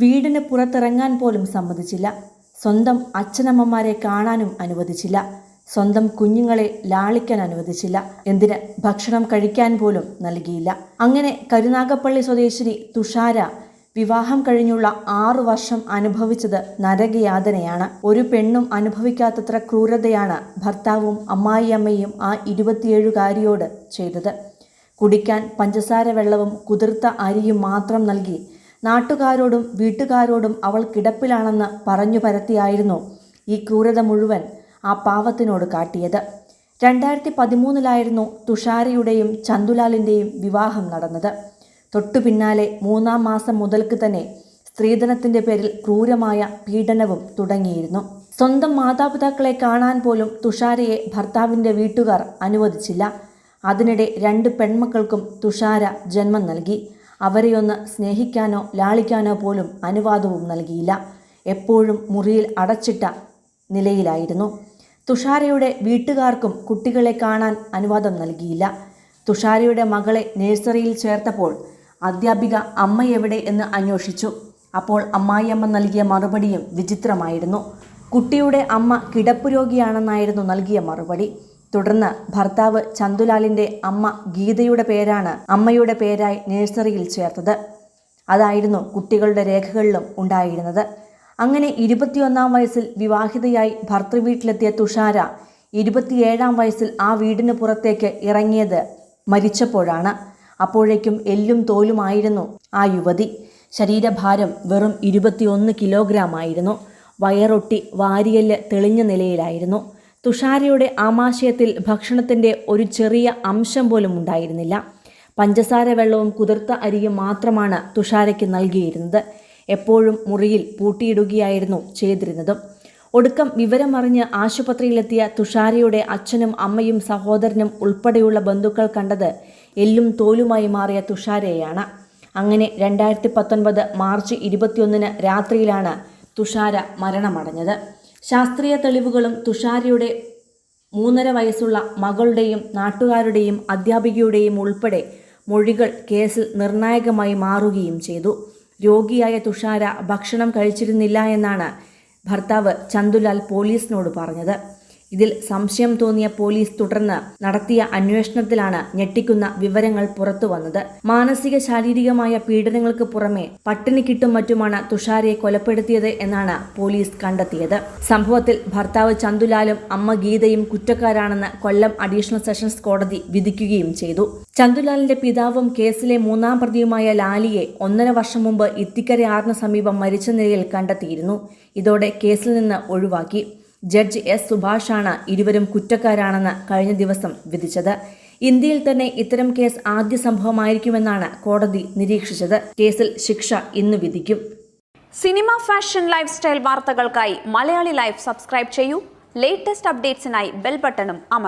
വീടിന് പുറത്തിറങ്ങാൻ പോലും സമ്മതിച്ചില്ല. സ്വന്തം അച്ഛനമ്മമാരെ കാണാനും അനുവദിച്ചില്ല. സ്വന്തം കുഞ്ഞുങ്ങളെ ലാളിക്കാൻ അനുവദിച്ചില്ല. എന്തിന് ഭക്ഷണം കഴിക്കാൻ പോലും നൽകിയില്ല. അങ്ങനെ കരുനാഗപ്പള്ളി സ്വദേശിനി തുഷാര വിവാഹം കഴിഞ്ഞുള്ള ആറു വർഷം അനുഭവിച്ചത് നരകയാതനയാണ്. ഒരു പെണ്ണും അനുഭവിക്കാത്തത്ര ക്രൂരതയാണ് ഭർത്താവും അമ്മായിയമ്മയും ആ ഇരുപത്തിയേഴുകാരിയോട് ചെയ്തത്. കുടിക്കാൻ പഞ്ചസാര വെള്ളവും കുതിർത്ത അരിയും മാത്രം നൽകി നാട്ടുകാരോടും വീട്ടുകാരോടും അവൾ കിടപ്പിലാണെന്ന് പറഞ്ഞു പരത്തിയായിരുന്നു ഈ ക്രൂരത മുഴുവൻ ആ പാവത്തിനോട് കാട്ടിയത്. രണ്ടായിരത്തി പതിമൂന്നിലായിരുന്നു തുഷാരിയുടെയും ചന്തുലാലിന്റെയും വിവാഹം നടന്നത്. തൊട്ടു പിന്നാലെ മൂന്നാം മാസം മുതൽക്ക് തന്നെ സ്ത്രീധനത്തിന്റെ പേരിൽ ക്രൂരമായ പീഡനവും തുടങ്ങിയിരുന്നു. സ്വന്തം മാതാപിതാക്കളെ കാണാൻ പോലും തുഷാരയെ ഭർത്താവിന്റെ വീട്ടുകാർ അനുവദിച്ചില്ല. അതിനിടെ രണ്ട് പെൺമക്കൾക്കും തുഷാര ജന്മം നൽകി. അവരെയൊന്ന് സ്നേഹിക്കാനോ ലാളിക്കാനോ പോലും അനുവാദവും നൽകിയില്ല. എപ്പോഴും മുറിയിൽ അടച്ചിട്ട നിലയിലായിരുന്നു. തുഷാരയുടെ വീട്ടുകാർക്കും കുട്ടികളെ കാണാൻ അനുവാദം നൽകിയില്ല. തുഷാരയുടെ മകളെ നഴ്സറിയിൽ ചേർത്തപ്പോൾ അധ്യാപിക അമ്മ എവിടെ എന്ന് അന്വേഷിച്ചു. അപ്പോൾ അമ്മായിയമ്മ നൽകിയ മറുപടിയും വിചിത്രമായിരുന്നു. കുട്ടിയുടെ അമ്മ കിടപ്പുരോഗിയാണെന്നായിരുന്നു നൽകിയ മറുപടി. തുടർന്ന് ഭർത്താവ് ചന്തുലാലിന്റെ അമ്മ ഗീതയുടെ പേരാണ് അമ്മയുടെ പേരായി നഴ്സറിയിൽ ചേർത്തത്. അതായിരുന്നു കുട്ടികളുടെ രേഖകളിലും ഉണ്ടായിരുന്നത്. അങ്ങനെ ഇരുപത്തിയൊന്നാം വയസ്സിൽ വിവാഹിതയായി ഭർത്തൃവീട്ടിലെത്തിയ തുഷാര ഇരുപത്തിയേഴാം വയസ്സിൽ ആ വീടിന് പുറത്തേക്ക് ഇറങ്ങിയത് മരിച്ചപ്പോഴാണ്. അപ്പോഴേക്കും എല്ലും തോലുമായിരുന്നു ആ യുവതി. ശരീരഭാരം വെറും ഇരുപത്തിയൊന്ന് കിലോഗ്രാം ആയിരുന്നു വയറൊട്ടി വാരിയൽ തെളിഞ്ഞ നിലയിലായിരുന്നു. തുഷാരയുടെ ആമാശയത്തിൽ ഭക്ഷണത്തിന്റെ ഒരു ചെറിയ അംശം പോലും ഉണ്ടായിരുന്നില്ല. പഞ്ചസാര വെള്ളവും കുതിർത്ത അരിയും മാത്രമാണ് തുഷാരയ്ക്ക് നൽകിയിരുന്നത്. എപ്പോഴും മുറിയിൽ പൂട്ടിയിടുകയായിരുന്നു ചെയ്തിരുന്നതും. ഒടുക്കം വിവരമറിഞ്ഞ് ആശുപത്രിയിലെത്തിയ തുഷാരയുടെ അച്ഛനും അമ്മയും സഹോദരനും ഉൾപ്പെടെയുള്ള ബന്ധുക്കൾ കണ്ടത് എല്ലും തോലുമായി മാറിയ തുഷാരയെയാണ്. അങ്ങനെ രണ്ടായിരത്തി പത്തൊൻപത് മാർച്ച് ഇരുപത്തിയൊന്നിന് രാത്രിയിലാണ് തുഷാര മരണമടഞ്ഞത്. ശാസ്ത്രീയ തെളിവുകളും തുഷാരിയുടെ മൂന്നര വയസ്സുള്ള മകളുടെയും നാട്ടുകാരുടെയും അധ്യാപികയുടെയും ഉൾപ്പെടെ മൊഴികൾ കേസിൽ നിർണായകമായി മാറുകയും ചെയ്തു. രോഗിയായ തുഷാര ഭക്ഷണം കഴിച്ചിരുന്നില്ല എന്നാണ് ഭർത്താവ് ചന്തുലാൽ പോലീസിനോട് പറഞ്ഞത്. ഇതിൽ സംശയം തോന്നിയ പോലീസ് തുടർന്ന് നടത്തിയ അന്വേഷണത്തിലാണ് ഞെട്ടിക്കുന്ന വിവരങ്ങൾ പുറത്തു വന്നത്. മാനസിക ശാരീരികമായ പീഡനങ്ങൾക്ക് പുറമെ പട്ടിണി കിട്ടും മറ്റുമാണ് തുഷാരയെ കൊലപ്പെടുത്തിയത് എന്നാണ് പോലീസ് കണ്ടെത്തിയത്. സംഭവത്തിൽ ഭർത്താവ് ചന്തുലാലും അമ്മ ഗീതയും കുറ്റക്കാരാണെന്ന് കൊല്ലം അഡീഷണൽ സെഷൻസ് കോടതി വിധിക്കുകയും ചെയ്തു. ചന്തുലാലിന്റെ പിതാവും കേസിലെ മൂന്നാം പ്രതിയുമായ ലാലിയെ ഒന്നര വർഷം മുമ്പ് ഇത്തിക്കര ആറിന് സമീപം മരിച്ച നിലയിൽ കണ്ടെത്തിയിരുന്നു. ഇതോടെ കേസിൽ നിന്ന് ഒഴിവാക്കി. ജഡ്ജ് എസ് സുഭാഷാണ് ഇരുവരും കുറ്റക്കാരാണെന്ന് കഴിഞ്ഞ ദിവസം വിധിച്ചത്. ഇന്ത്യയിൽ തന്നെ ഇത്തരം കേസ് ആദ്യ സംഭവമായിരിക്കുമെന്നാണ് കോടതി നിരീക്ഷിച്ചത്. കേസിൽ ശിക്ഷ ഇന്ന് വിധിക്കും. സിനിമ ഫാഷൻ ലൈഫ് സ്റ്റൈൽ വാർത്തകൾക്കായി മലയാളി ലൈഫ് സബ്സ്ക്രൈബ് ചെയ്യൂ. ലേറ്റസ്റ്റ് അപ്ഡേറ്റ്സിനായി ബെൽ ബട്ടണും അമർ